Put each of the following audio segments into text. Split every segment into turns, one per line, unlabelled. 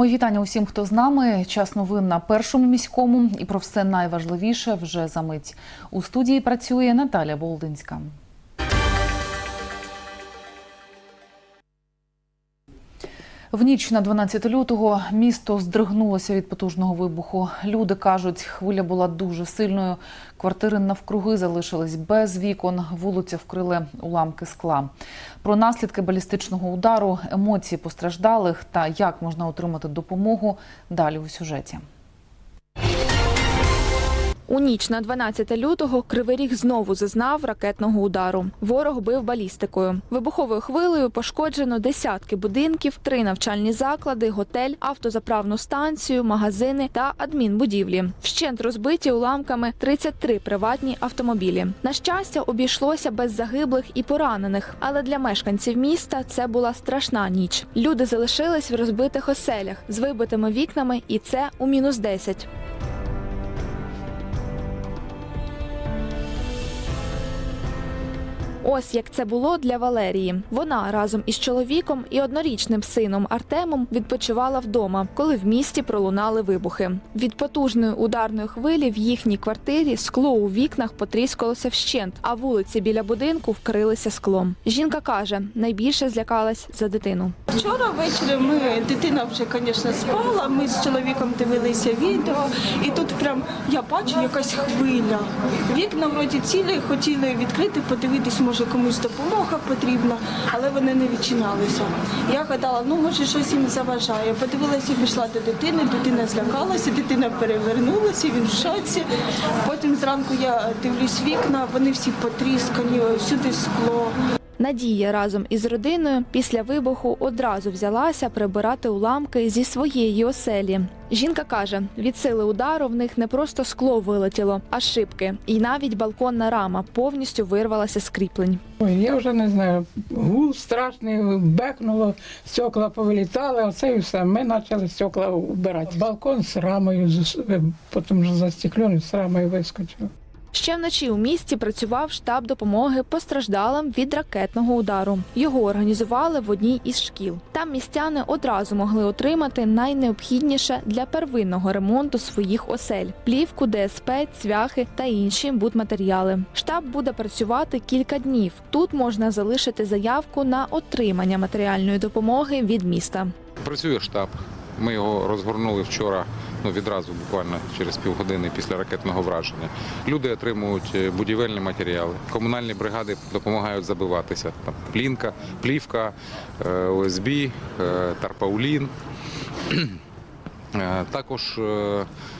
Мої вітання усім, хто з нами. Час новин на першому міському і про все найважливіше вже за мить. У студії працює Наталя Болдинська. В ніч на 12 лютого місто здригнулося від потужного вибуху. Люди кажуть, хвиля була дуже сильною. Квартири навкруги залишились без вікон, вулиця вкрили уламки скла. Про наслідки балістичного удару, емоції постраждалих та як можна отримати допомогу далі у сюжеті.
У ніч на 12 лютого Кривий Ріг знову зазнав ракетного удару. Ворог бив балістикою. Вибуховою хвилею пошкоджено десятки будинків, три навчальні заклади, готель, автозаправну станцію, магазини та адмінбудівлі. Вщент розбиті уламками 33 приватні автомобілі. На щастя, обійшлося без загиблих і поранених. Але для мешканців міста це була страшна ніч. Люди залишились в розбитих оселях з вибитими вікнами, і це у мінус 10. Ось як це було для Валерії. Вона разом із чоловіком і однорічним сином Артемом відпочивала вдома, коли в місті пролунали вибухи. Від потужної ударної хвилі в їхній квартирі скло у вікнах потріскалося вщент, а вулиці біля будинку вкрилися склом. Жінка каже, найбільше злякалась за дитину.
Вчора ввечері ми дитина вже, звісно, спала. Ми з чоловіком дивилися відео, і тут прям я бачу якась хвиля. Вікна вроді цілі, хотіли відкрити, подивитись, може комусь допомога потрібна, але вони не відчиналися. Я гадала, ну може щось їм заважає. Подивилася, пішла до дитини, дитина злякалася, дитина перевернулася, він в шоці. Потім зранку я дивлюсь вікна, вони всі потріскані, всюди скло.
Надія разом із родиною після вибуху одразу взялася прибирати уламки зі своєї оселі. Жінка каже, від сили удару в них не просто скло вилетіло, а шибки, і навіть балконна рама повністю вирвалася з кріплень.
Ой, я вже не знаю. Гул страшний, бекнуло, стекла повилітали, оце і все. Ми почали стекла вбирати. Балкон з рамою, потім вже застеклений, з рамою вискочив.
Ще вночі у місті працював штаб допомоги постраждалим від ракетного удару. Його організували в одній із шкіл. Там містяни одразу могли отримати найнеобхідніше для первинного ремонту своїх осель: плівку, ДСП, цвяхи та інші будматеріали. Штаб буде працювати кілька днів. Тут можна залишити заявку на отримання матеріальної допомоги від міста.
Працює штаб. Ми його розгорнули вчора, ну відразу буквально через півгодини після ракетного враження. Люди отримують е, будівельні матеріали. Комунальні бригади допомагають забиватися. Там плінка, плівка, е, ОСБ, е, тарпаулін. Також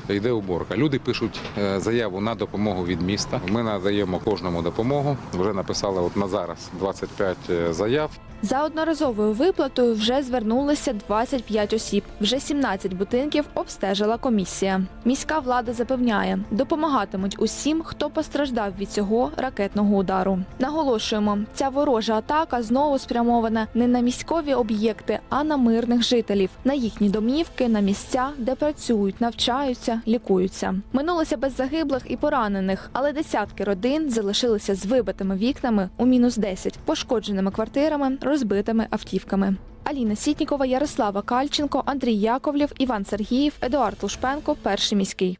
йде уборка. Люди пишуть заяву на допомогу від міста. Ми надаємо кожному допомогу. Вже написали от на зараз 25 заяв.
За одноразовою виплатою вже звернулися 25 осіб. Вже 17 будинків обстежила комісія. Міська влада запевняє, допомагатимуть усім, хто постраждав від цього ракетного удару. Наголошуємо, ця ворожа атака знову спрямована не на міськові об'єкти, а на мирних жителів, на їхні домівки, на місця, де працюють, навчаються, лікуються. Минулося без загиблих і поранених, але десятки родин залишилися з вибитими вікнами у мінус 10, пошкодженими квартирами, розбитими автівками. Аліна Сітнікова, Ярослава Кальченко, Андрій Яковлєв, Іван Сергіїв, Едуард Лушпенко, перший міський.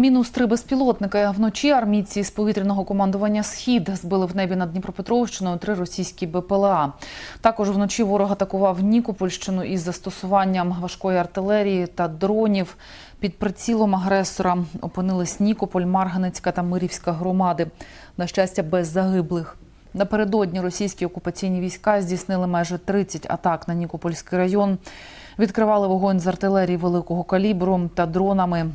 Мінус три безпілотники. Вночі армійці з повітряного командування Схід збили в небі над Дніпропетровщиною три російські БПЛА. Також вночі ворог атакував Нікопольщину із застосуванням важкої артилерії та дронів. Під прицілом агресора опинились Нікополь, Марганецька та Мирівська громади. На щастя, без загиблих. Напередодні російські окупаційні війська здійснили майже 30 атак на Нікопольський район. Відкривали вогонь з артилерії великого калібру та дронами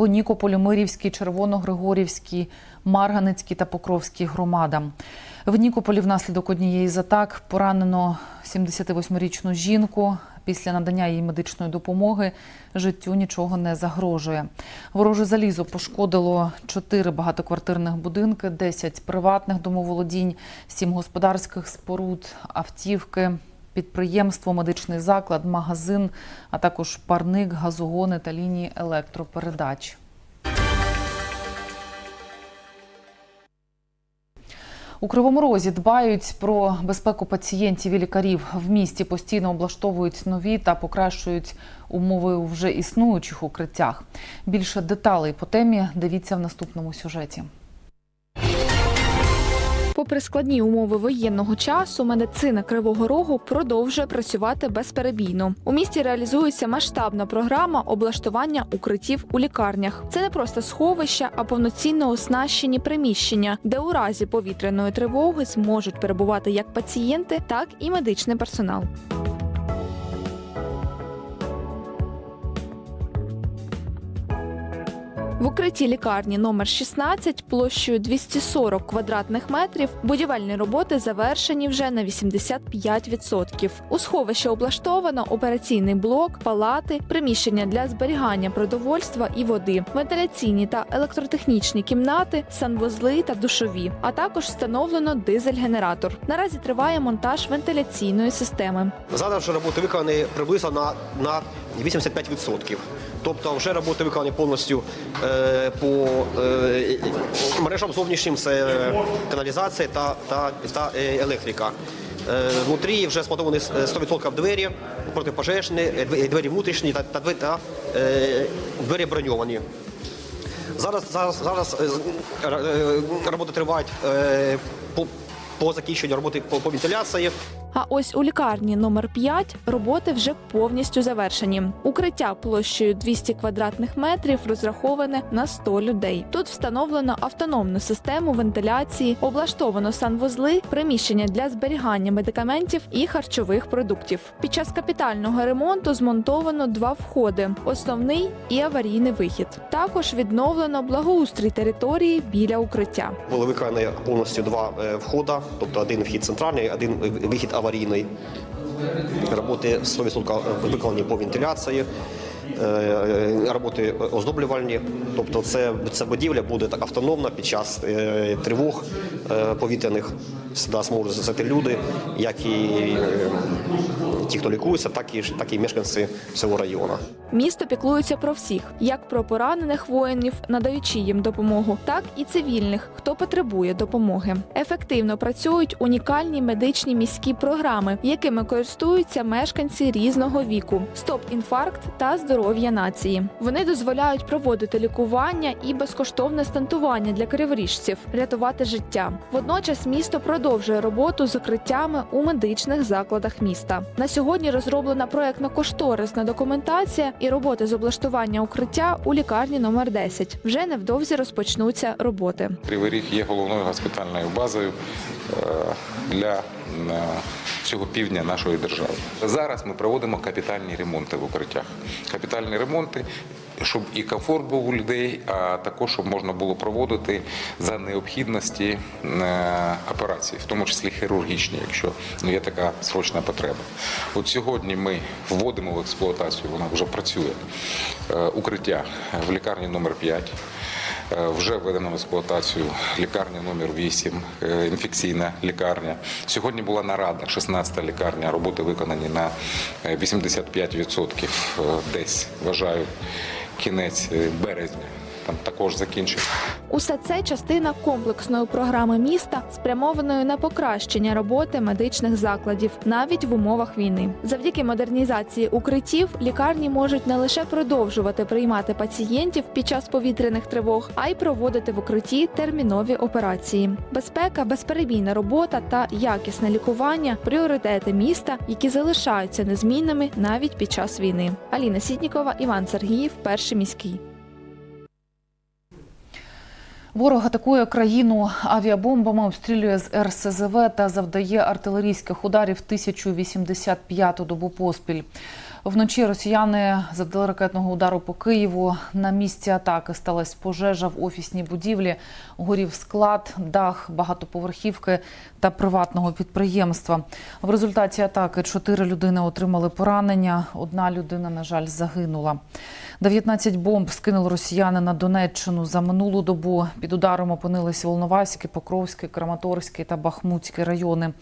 по Нікополю, Мирівській, Червоногригорівській, Марганецькій та Покровській громадам. В Нікополі внаслідок однієї з атак поранено 78-річну жінку. Після надання їй медичної допомоги життю нічого не загрожує. Вороже залізо пошкодило 4 багатоквартирних будинки, 10 приватних домоволодінь, 7 господарських споруд, автівки, підприємство, медичний заклад, магазин, а також парник, газогони та лінії електропередач. У Кривому Розі дбають про безпеку пацієнтів і лікарів. В місті постійно облаштовують нові та покращують умови у вже існуючих укриттях. Більше деталей по темі дивіться в наступному сюжеті.
Попри складні умови воєнного часу, медицина Кривого Рогу продовжує працювати безперебійно. У місті реалізується масштабна програма облаштування укриттів у лікарнях. Це не просто сховища, а повноцінно оснащені приміщення, де у разі повітряної тривоги зможуть перебувати як пацієнти, так і медичний персонал. В укритті лікарні номер 16 площею 240 квадратних метрів будівельні роботи завершені вже на 85%. У сховищі облаштовано операційний блок, палати, приміщення для зберігання продовольства і води, вентиляційні та електротехнічні кімнати, санвузли та душові. А також встановлено дизель-генератор. Наразі триває монтаж вентиляційної системи.
Зараз роботи виконані приблизно на, на 85%. Тобто вже роботи виконані повністю е, по е, мережам зовнішнім це каналізація та, та, та е, електрика. Е, внутрі вже збудовані 100% двері, протипожежні, е, двері- внутрішні та, та, та е, двері броньовані. Зараз, зараз, зараз е, е, е, роботи тривають е, по, по закінченню роботи по, по вентиляції.
А ось у лікарні номер 5 роботи вже повністю завершені. Укриття площею 200 квадратних метрів розраховане на 100 людей. Тут встановлено автономну систему вентиляції, облаштовано санвузли, приміщення для зберігання медикаментів і харчових продуктів. Під час капітального ремонту змонтовано два входи: основний і аварійний вихід. Також відновлено благоустрій території біля укриття.
Були виконані повністю два е, входи, тобто один вхід центральний, один вихід аварійний. Роботи 100% виконані по вентиляції, е, роботи оздоблювальні. Тобто це, ця будівля буде так автономна під час е, тривог е, повітряних. Сюди зможуть зайти люди, як і е, ті, хто лікується, так і, так і мешканці цього району.
Місто піклується про всіх, як про поранених воїнів, надаючи їм допомогу, так і цивільних, хто потребує допомоги. Ефективно працюють унікальні медичні міські програми, якими користуються мешканці різного віку: стоп-інфаркт та здоров'я нації. Вони дозволяють проводити лікування і безкоштовне стентування для криворіжців, рятувати життя. Водночас місто продовжує роботу з укриттями у медичних закладах міста. На сьогодні розроблена проектно-кошторисна документація і роботи з облаштування укриття у лікарні номер 10. Вже невдовзі розпочнуться роботи.
Кривий Ріг є головною госпітальною базою е, для всього півдня нашої держави. Зараз ми проводимо капітальні ремонти в укриттях. Капітальні ремонти, щоб і комфорт був у людей, а також щоб можна було проводити за необхідності е, операції, в тому числі хірургічні, якщо є така срочна потреба. От сьогодні ми вводимо в експлуатацію, вона вже працює е, укриття в лікарні номер 5 Е, Вже введено в експлуатацію лікарня номер 8, е, інфекційна лікарня. Сьогодні була нарада, 16-та лікарня, роботи виконані на е, 85%, е, десь, вважаю, кінець е, березня. Там також закінчиться.
Усе це частина комплексної програми міста, спрямованої на покращення роботи медичних закладів навіть в умовах війни. Завдяки модернізації укриттів лікарні можуть не лише продовжувати приймати пацієнтів під час повітряних тривог, а й проводити в укритті термінові операції. Безпека, безперебійна робота та якісне лікування пріоритети міста, які залишаються незмінними навіть під час війни. Аліна Сітнікова, Іван Сергіїв, перший міський.
Ворог атакує країну авіабомбами, обстрілює з РСЗВ та завдає артилерійських ударів 1085-ту добу поспіль. Вночі росіяни завдали ракетного удару по Києву. На місці атаки сталася пожежа в офісній будівлі, горів склад, дах багатоповерхівки та приватного підприємства. В результаті атаки чотири людини отримали поранення. Одна людина, на жаль, загинула. 19 бомб скинули росіяни на Донеччину за минулу добу. Під ударом опинились Волноваський, Покровський, Краматорський та Бахмутський райони.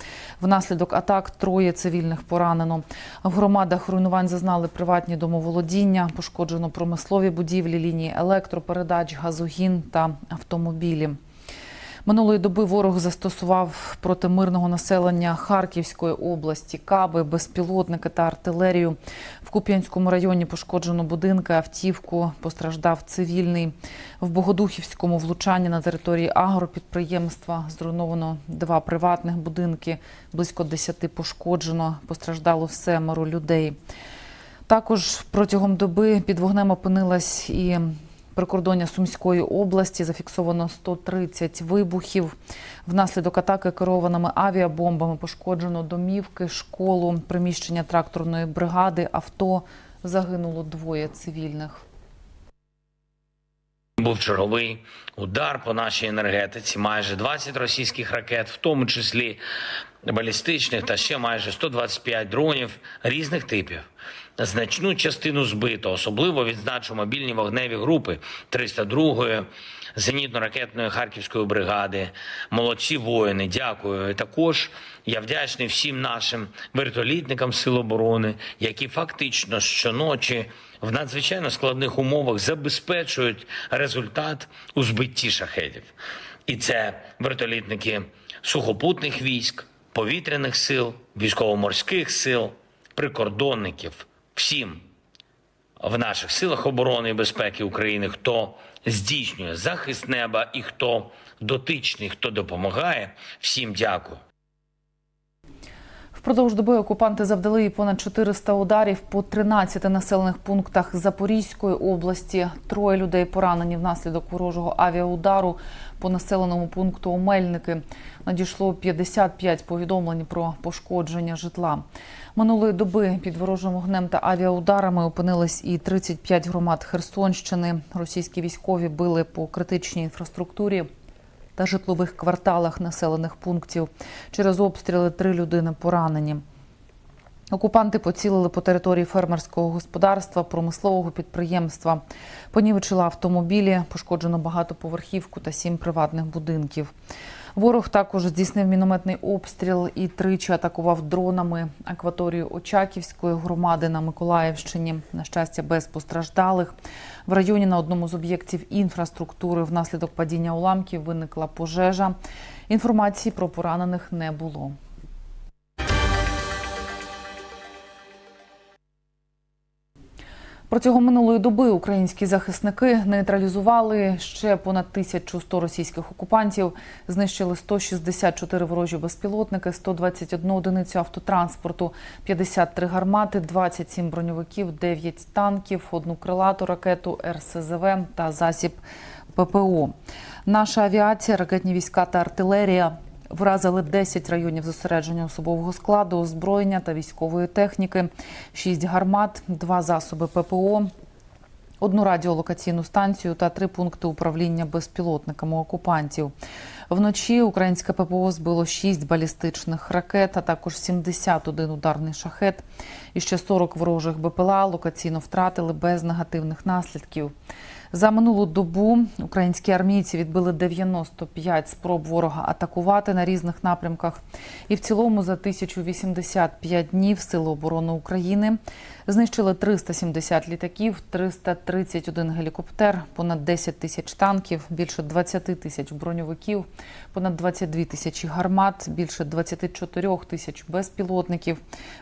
Внаслідок атак троє цивільних поранено. В громадах руйнувань зазнали приватні домоволодіння, пошкоджено промислові будівлі, лінії електропередач, газогін та автомобілі. Минулої доби ворог застосував проти мирного населення Харківської області каби, безпілотники та артилерію. В Куп'янському районі пошкоджено будинки, автівку, постраждав цивільний. В Богодухівському влучанні на території агропідприємства зруйновано два приватних будинки, близько десяти пошкоджено, постраждало семеро людей. Також протягом доби під вогнем опинилась і прикордоння Сумської області. Зафіксовано 130 вибухів. Внаслідок атаки керованими авіабомбами пошкоджено домівки, школу, приміщення тракторної бригади, авто. Загинуло двоє цивільних.
Був черговий удар по нашій енергетиці. Майже 20 російських ракет, в тому числі балістичних, та ще майже 125 дронів різних типів. Значну частину збито, особливо відзначу мобільні вогневі групи 302-ї зенітно-ракетної харківської бригади. Молодці воїни, дякую. І також я вдячний всім нашим вертолітникам Сил оборони, які фактично щоночі в надзвичайно складних умовах забезпечують результат у збитті шахедів. І це вертолітники сухопутних військ, повітряних сил, військово-морських сил, прикордонників, всім в наших силах оборони і безпеки України, хто здійснює захист неба і хто дотичний, хто допомагає. Всім дякую.
Впродовж доби окупанти завдали понад 400 ударів по 13 населених пунктах Запорізької області. Троє людей поранені внаслідок ворожого авіаудару по населеному пункту Омельники. Надійшло 55 повідомлень про пошкодження житла. Минулої доби під ворожим вогнем та авіаударами опинились і 35 громад Херсонщини. Російські військові били по критичній інфраструктурі та житлових кварталах населених пунктів. Через обстріли три людини поранені. Окупанти поцілили по території фермерського господарства, промислового підприємства. Понівечили автомобілі, пошкоджено багатоповерхівку та сім приватних будинків. Ворог також здійснив мінометний обстріл і тричі атакував дронами акваторію Очаківської громади на Миколаївщині. На щастя, без постраждалих. В районі на одному з об'єктів інфраструктури внаслідок падіння уламків виникла пожежа. Інформації про поранених не було. Протягом минулої доби українські захисники нейтралізували ще понад 1100 російських окупантів, знищили 164 ворожі безпілотники, 121 одиницю автотранспорту, 53 гармати, 27 броньовиків, 9 танків, одну крилату ракету РСЗВ та засіб ППО. Наша авіація, ракетні війська та артилерія Вразили 10 районів зосередження особового складу, озброєння та військової техніки, 6 гармат, 2 засоби ППО, одну радіолокаційну станцію та три пункти управління безпілотниками окупантів. Вночі українське ППО збило 6 балістичних ракет, а також 71 ударний шахет. І ще 40 ворожих БПЛА локаційно втратили без негативних наслідків. За минулу добу українські армійці відбили 95 спроб ворога атакувати на різних напрямках. І в цілому за 1085 днів Сили оборони України знищили 370 літаків, 331 гелікоптер, понад 10 тисяч танків, більше 20 тисяч броньовиків, понад 22 тисячі гармат, більше 24 тисяч безпілотників,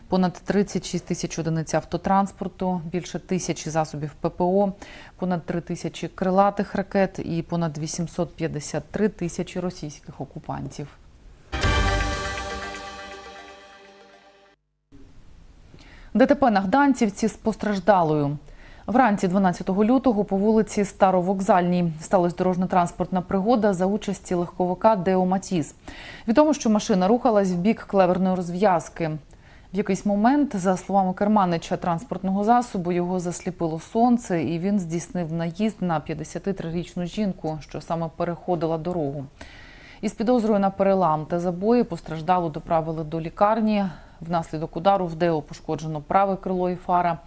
понад 36 тисяч одиниць автотранспорту, більше тисячі засобів ППО, понад 3 тисячі крилатих ракет і понад 853 тисячі російських окупантів. ДТП на Гданцівці з постраждалою. Вранці 12 лютого по вулиці Старовокзальній сталася дорожньо-транспортна пригода за участі легковика Део Матіс. Відомо, що машина рухалась в бік клеверної розв'язки. В якийсь момент, за словами керманича транспортного засобу, його засліпило сонце, і він здійснив наїзд на 53-річну жінку, що саме переходила дорогу. Із підозрою на перелам та забої постраждалу доправили до лікарні. Внаслідок удару в Део пошкоджено праве крило і фара.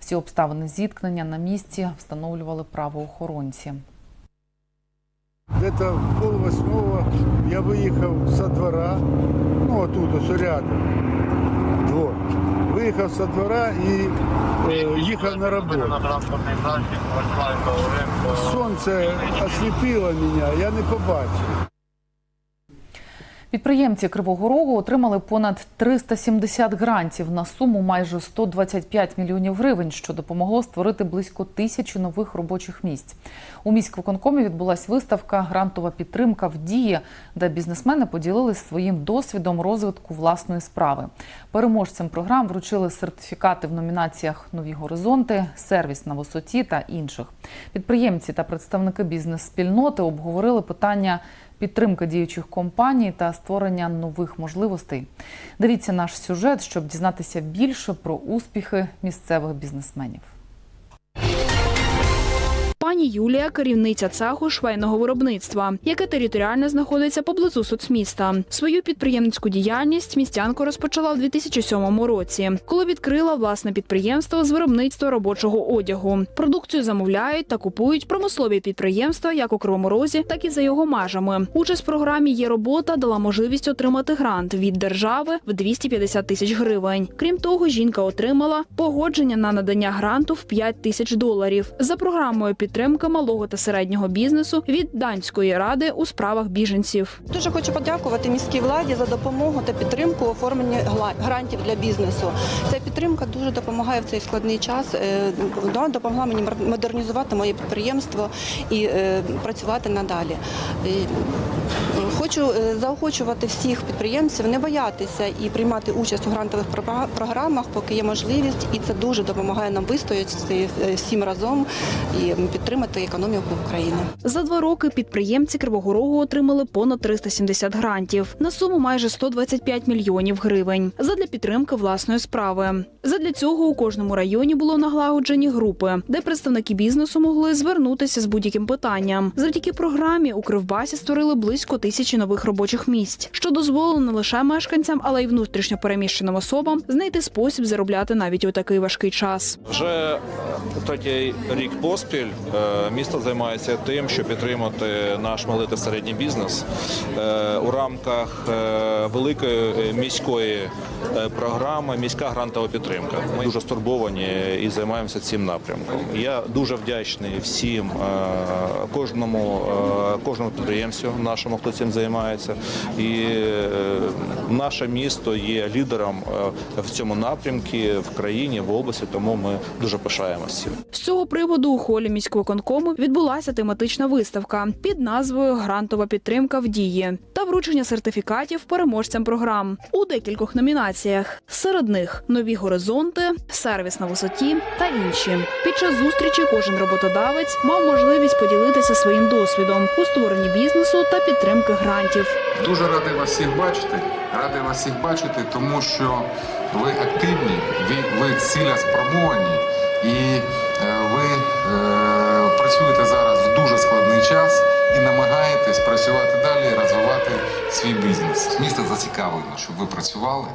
Всі обставини зіткнення на місці встановлювали правоохоронці.
Где-то в пол восьмого я выехал со двора, ну оттуда, все рядом. Выехал со двора і їхав ехал на роботу. Сонце осліпило мене, я не побачив.
Підприємці Кривого Рогу отримали понад 370 грантів на суму майже 125 мільйонів гривень, що допомогло створити близько тисячі нових робочих місць. У міськвиконкомі відбулась виставка Грантова підтримка в дії, де бізнесмени поділились своїм досвідом розвитку власної справи. Переможцям програм вручили сертифікати в номінаціях Нові горизонти, сервіс на висоті та інших. Підприємці та представники бізнес-спільноти обговорили питання підтримки діючих компаній та створення нових можливостей. Дивіться наш сюжет, щоб дізнатися більше про успіхи місцевих бізнесменів.
Пані Юлія керівниця цеху швейного виробництва, яке територіально знаходиться поблизу соцміста. Свою підприємницьку діяльність містянка розпочала в 2007 році, коли відкрила власне підприємство з виробництва робочого одягу. Продукцію замовляють та купують промислові підприємства як у Кривому так і за його межами. Участь в програмі є робота дала можливість отримати грант від держави в 250 тисяч гривень. Крім того, жінка отримала погодження на надання гранту в 5 тисяч доларів за програмою підтримки малого та середнього бізнесу від данської ради у справах біженців.
Дуже хочу подякувати міській владі за допомогу та підтримку у оформленні грантів для бізнесу. Ця підтримка дуже допомагає в цей складний час. е, допомогла мені модернізувати моє підприємство і е, працювати надалі. Е, Хочу заохочувати всіх підприємців не боятися і приймати участь у грантових програмах, поки є можливість, і це дуже допомагає нам вистояти всім разом і підтримати економіку України.
За два роки підприємці Кривого Рогу отримали понад 370 грантів на суму майже 125 мільйонів гривень задля підтримки власної справи. Задля цього у кожному районі було налагоджені групи, де представники бізнесу могли звернутися з будь-яким питанням. Завдяки програмі у Кривбасі створили близько тисячі нових робочих місць, що дозволило не лише мешканцям, але й внутрішньо переміщеним особам знайти спосіб заробляти навіть у такий важкий час.
Вже третій рік поспіль місто займається тим, щоб підтримати наш малий та середній бізнес Е, у рамках е, великої е, міської е, програми Міська грантова підтримка. Ми дуже стурбовані і займаємося цим напрямком. Я дуже вдячний всім, е, кожному, е, кожному підприємцю нашому, хто цим займається. І е, наше місто є лідером е, в цьому напрямку в країні, в області, тому ми дуже пишаємося.
З цього приводу у холі міськвиконкому відбулася тематична виставка під назвою Грантова підтримка в дії та вручення сертифікатів переможцям програм у декількох номінаціях. Серед них нові горизонти, сервіс на висоті та інші. Під час зустрічі кожен роботодавець мав можливість поділитися своїм досвідом у створенні бізнесу та підтримки грантів.
Дуже радий вас всіх бачити. Радий вас всіх бачити, тому що ви активні, ви, ви ціля спрямовані і е, ви е, працюєте зараз в дуже складний час і намагаєтесь працювати далі і розвивати свій бізнес. Місто зацікавлено, щоб ви працювали,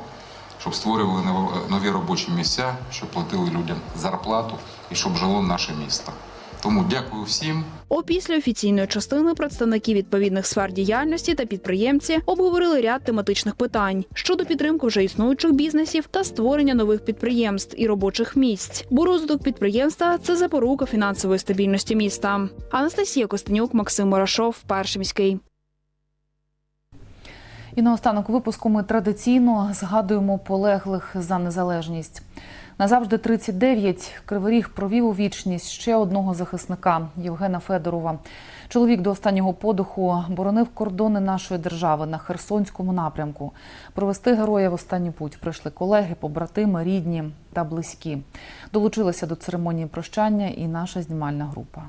щоб створювали нові робочі місця, щоб платили людям зарплату і щоб жило наше місто. Тому дякую всім.
Опісля офіційної частини представники відповідних сфер діяльності та підприємці обговорили ряд тематичних питань щодо підтримки вже існуючих бізнесів та створення нових підприємств і робочих місць. Бо розвиток підприємства це запорука фінансової стабільності міста. Анастасія Костенюк, Максим Мурашов, перший міський.
І наостанок випуску ми традиційно згадуємо полеглих за незалежність. Назавжди 39 Кривий Ріг провів у вічність ще одного захисника Євгена Федорова. Чоловік до останнього подиху боронив кордони нашої держави на Херсонському напрямку. Провести героя в останній путь прийшли колеги, побратими, рідні та близькі. Долучилася до церемонії прощання і наша знімальна група.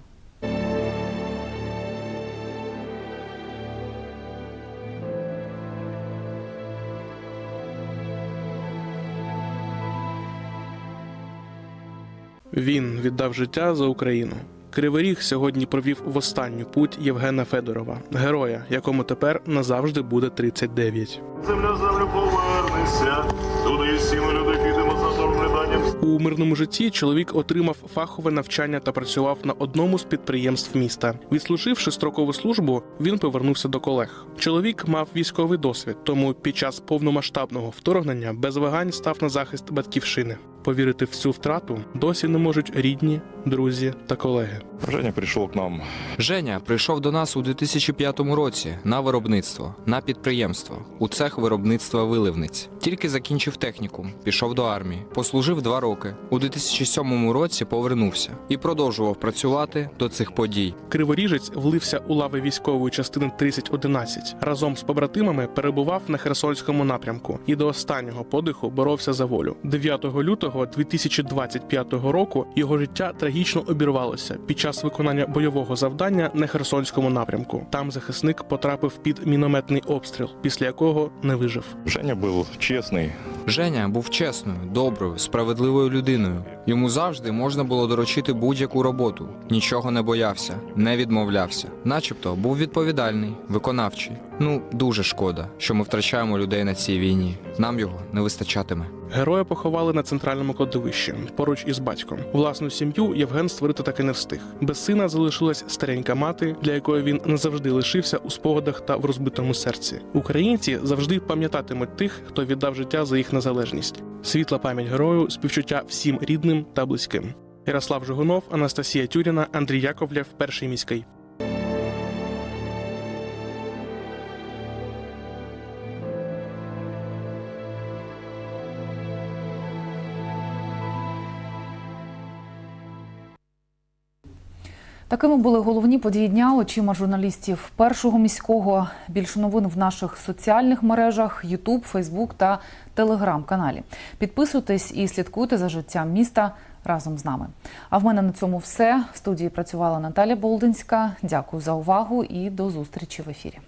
Він віддав життя за Україну. Кривий Ріг сьогодні провів в останню путь Євгена Федорова, героя, якому тепер назавжди буде 39.
Земля землю повернеться, туди всі ми люди підемо за торгнеданням.
У мирному житті чоловік отримав фахове навчання та працював на одному з підприємств міста. Відслуживши строкову службу, він повернувся до колег. Чоловік мав військовий досвід, тому під час повномасштабного вторгнення без вагань став на захист батьківщини. Повірити в цю втрату досі не можуть рідні, друзі та колеги.
Женя прийшов к нам.
Женя прийшов до нас у 2005 році на виробництво, на підприємство, у цех виробництва виливниць. Тільки закінчив технікум, пішов до армії, послужив два роки. У 2007 році повернувся і продовжував працювати до цих подій.
Криворіжець влився у лави військової частини 3011. Разом з побратимами перебував на Херсонському напрямку і до останнього подиху боровся за волю. 9 лютого 2025 року його життя трагічно обірвалося під час виконання бойового завдання на Херсонському напрямку. Там захисник потрапив під мінометний обстріл, після якого не вижив.
Женя був чесний.
Женя був чесною, доброю, справедливою людиною. Йому завжди можна було доручити будь-яку роботу. Нічого не боявся, не відмовлявся. Начебто був відповідальний, виконавчий. Ну дуже шкода, що ми втрачаємо людей на цій війні. Нам його не вистачатиме.
Героя поховали на центральному кладовищі поруч із батьком. Власну сім'ю Євген створити таки не встиг. Без сина залишилась старенька мати, для якої він не завжди лишився у спогадах та в розбитому серці. Українці завжди пам'ятатимуть тих, хто віддав життя за їх незалежність. Світла пам'ять герою, співчуття всім рідним та близьким. Ярослав Жигунов, Анастасія Тюріна, Андрій Яковлєв, перший міський.
Такими були головні події дня очима журналістів першого міського. Більше новин в наших соціальних мережах YouTube, Facebook та Telegram каналі. Підписуйтесь і слідкуйте за життям міста разом з нами. А в мене на цьому все. В студії працювала Наталя Болдинська. Дякую за увагу і до зустрічі в ефірі.